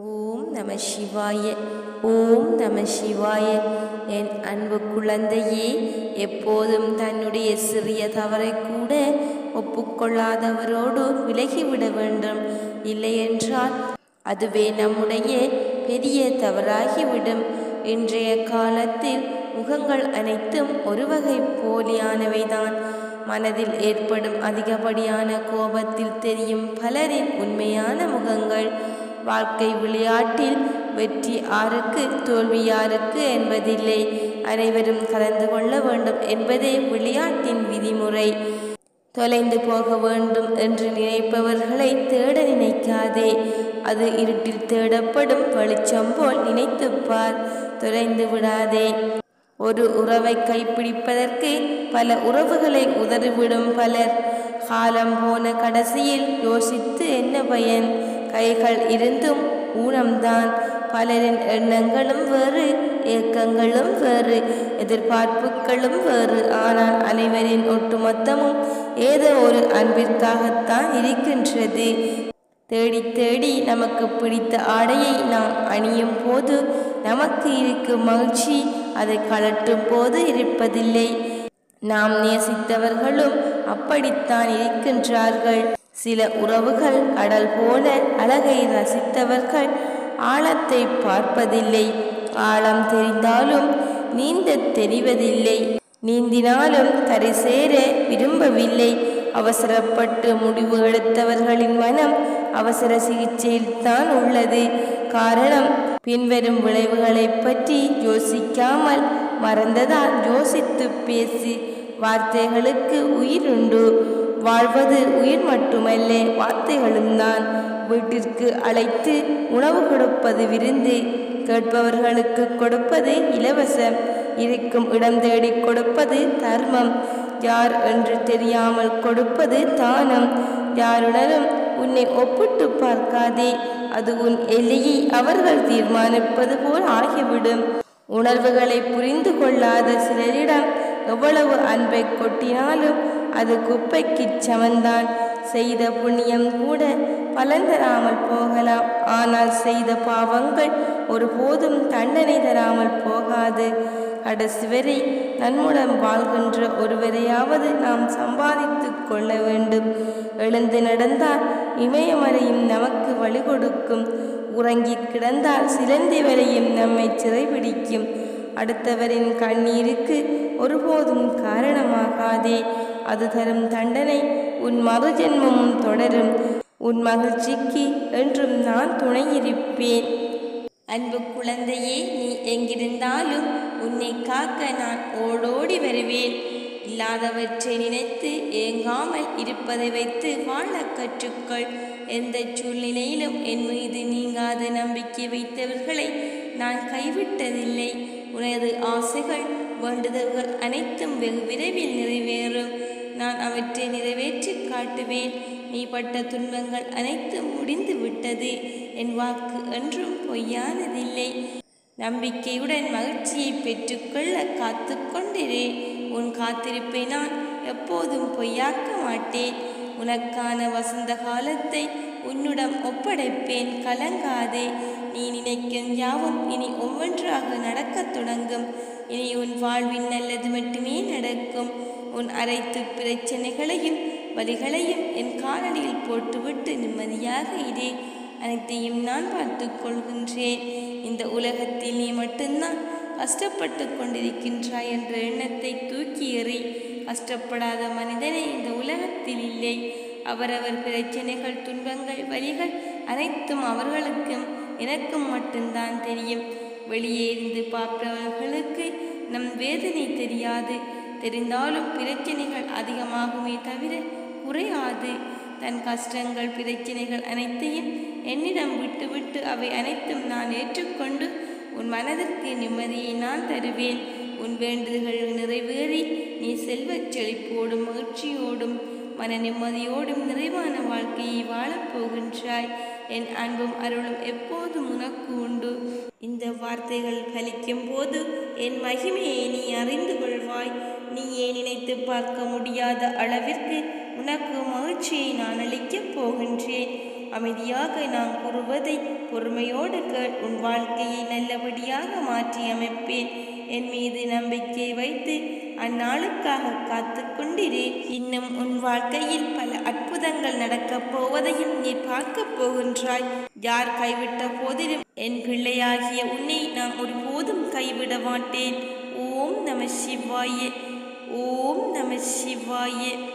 ஓம் நம சிவாய ஓம் நம சிவாய. என் அன்பு குழந்தையே எப்போதும் தன்னுடைய சிறிய தவறை கூட ஒப்புக்கொள்ளாதவரோடு விலகிவிட வேண்டும். இல்லையென்றால் அதுவே நம்முடைய பெரிய தவறாகிவிடும். இன்றைய காலத்தில் முகங்கள் அனைத்தும் ஒரு வகை போலியானவைதான். மனதில் ஏற்படும் அதிகப்படியான கோபத்தில் தெரியும் பலரின் உண்மையான முகங்கள். வாழ்க்கை விளையாட்டில் வெற்றி ஆருக்கு தோல்வி யாருக்கு என்பதில்லை. அனைவரும் கலந்து கொள்ள வேண்டும் என்பதே விளையாட்டின் விதிமுறை. தொலைந்து போக வேண்டும் என்று நினைப்பவர்களை தேட நினைக்காதே. அது இருட்டில் தேடப்படும் வெளிச்சம் போல் நினைத்துப்பார். தொலைந்து விடாதே. ஒரு உறவை கைப்பிடிப்பதற்கு பல உறவுகளை உதறிவிடும் பலர். காலம் போன கடைசியில் யோசித்து என்ன பயன்? கைகள் இருந்தும் ஊனம்தான். பலரின் எண்ணங்களும் வேறு ஏக்கங்களும் வேறு எதிர்பார்ப்புகளும் வேறு. ஆனால் அனைவரின் ஒட்டுமொத்தமும் ஏதோ ஒரு அன்பிற்காகத்தான் இருக்கின்றது. தேடி தேடி நமக்கு பிடித்த ஆடையை நாம் அணியும் போது நமக்கு இருக்கும் மகிழ்ச்சி அதை கலட்டும் போது இருப்பதில்லை. நாம் நேசித்தவர்களும் அப்படித்தான் இருக்கின்றார்கள். சில உறவுகள் கடல் போல அழகை ரசித்தவர்கள் ஆழத்தை பார்ப்பதில்லை. ஆழம் தெரிந்தாலும் நீந்த தெரிவதில்லை. நீந்தினாலும் கரை சேர விரும்பவில்லை. அவசரப்பட்டு முடிவு எடுத்தவர்களின் மனம் அவசர சிகிச்சையில் தான் உள்ளது. காரணம் பின்வரும் விளைவுகளை பற்றி யோசிக்காமல் மறந்ததால் யோசித்து பேசி வார்த்தைகளுக்கு உயிருண்டு. வாழ்வது உயிர் மட்டுமல்ல வார்த்தைகளும் தான். வீட்டிற்கு அழைத்து உணவு கொடுப்பது விருந்து. கேட்பவர்களுக்கு கொடுப்பது இலவசம். இருக்கும் இடம் தேடி கொடுப்பது தர்மம். யார் என்று தெரியாமல் கொடுப்பது தானம். யாருடனும் உன்னை ஒப்பிட்டு பார்க்காதே அது உன் எல்லையை அவர்கள் தீர்மானிப்பது போல் ஆகிவிடும். உணர்வுகளை புரிந்து கொள்ளாத சிலரிடம் எவ்வளவு அன்பை கொட்டினாலும் அது குப்பைக்கு சமந்தான். செய்த புண்ணியம் கூட பலன் தராமல் போகலாம். ஆனால் செய்த பாவங்கள் ஒருபோதும் தண்டனை தராமல் போகாது. கடைசி வரை நன்முடன் வாழ்கின்ற ஒருவரையாவது நாம் சம்பாதித்து கொள்ள வேண்டும். எழுந்து நடந்தால் இமயமலையும் நமக்கு வழி கொடுக்கும் உறங்கி கிடந்தால் சிலந்தி வரையும் நம்மை சிறைபிடிக்கும். அடுத்தவரின் கண்ணீருக்கு ஒருபோதும் காரணமாகாதே. அது தரும் தண்டனை உன் மறுஜென்மமும் தொடரும். உன் மகிழ்ச்சிக்கு என்றும் நான் துணையிருப்பேன். அன்பு குழந்தையே நீ எங்கிருந்தாலும் உன்னை காக்க நான் ஓடோடி வருவேன். இல்லாதவற்றை நினைத்து ஏங்காமல் இருப்பதை வைத்து வாழ கற்றுக்கள். எந்த சூழ்நிலையிலும் என் மீது நீங்காத நம்பிக்கை வைத்தவர்களை நான் கைவிட்டதில்லை. உனது ஆசைகள் வேண்டுதல்கள் அனைத்தும் வெகு விரைவில் நிறைவேறும். நான் அவற்றை நிறைவேற்றி காட்டுவேன். நீ பட்ட துன்பங்கள் அனைத்தும் முடிந்து விட்டது. என் வாக்கு என்றும் பொய்யானதில்லை. நம்பிக்கையுடன் மகிழ்ச்சியை பெற்றுக்கொள்ள காத்து கொண்டிரே. உன் காத்திருப்பை நான் எப்போதும் பொய்யாக்க மாட்டேன். உனக்கான வசந்த காலத்தை உன்னிடம் ஒப்படைப்பேன். கலங்காதே. நீ நினைக்கும் யாவும் இனி ஒவ்வொன்றாக நடக்கத் தொடங்கும். இனி உன் வாழ்வின் நல்லது மட்டுமே நடக்கும். உன் அரைத்து பிரச்சனைகளையும் வலிகளையும் என் காலடியில் போட்டுவிட்டு நிம்மதியாக இரு. அனைத்தையும் நான் பார்த்து கொள்கின்றேன். இந்த உலகத்தில் நீ மட்டும்தான் கஷ்டப்பட்டு கொண்டிருக்கின்றாய் என்ற எண்ணத்தை தூக்கி எறி. கஷ்டப்படாத மனிதனே இந்த உலகத்தில் இல்லை. அவரவர் பிரச்சனைகள் துன்பங்கள் வலிகள் அனைத்தும் அவர்களுக்கும் எனக்கும் மட்டும்தான் தெரியும். வெளியே இருந்து பார்ப்பவர்களுக்கு நம் வேதனை தெரியாது. தெரிந்தாலும் பிரச்சனைகள் அதிகமாகுமே தவிர குறையாது. தன் கஷ்டங்கள் பிரச்சனைகள் அனைத்தையும் என்னிடம் விட்டுவிட்டு அவை அனைத்தும் நான் ஏற்றுக்கொண்டு உன் மனதிற்கு நிம்மதியை நான் தருவேன். உன் வேண்டுதல்கள் நிறைவேறி நீ செல்வச் செழிப்போடும் மகிழ்ச்சியோடும் மன நிம்மதியோடும் நிறைவான வாழ்க்கையை வாழப் போகின்றாய். என் அன்பும் அருளும் எப்போதும் உனக்கு உண்டு. இந்த வார்த்தைகள் கலிக்கும் போது என் மகிமையை நீ அறிந்து கொள்வாய். நீயே நினைத்து பார்க்க முடியாத அளவிற்கு உனக்கு மகிழ்ச்சியை நான் அளிக்கப் போகின்றேன். அமைதியாக நான் கூறுவதை பொறுமையோடு கேள். உன் வாழ்க்கையை நல்லபடியாக மாற்றி அமைப்பேன். என் மீது நம்பிக்கை வைத்து அந்நாளுக்காக காத்து கொண்டிரு. இன்னும் உன் வாழ்க்கையில் பல அற்புதங்கள் நடக்கப் போவதையும் நீ பார்க்கப் போகின்றாய். யார் கைவிட்ட போதிலும் என் பிள்ளையாகிய உன்னை நான் ஒருபோதும் கைவிட மாட்டேன். ஓம் நம சிவாய. ஓம் நம சிவாய.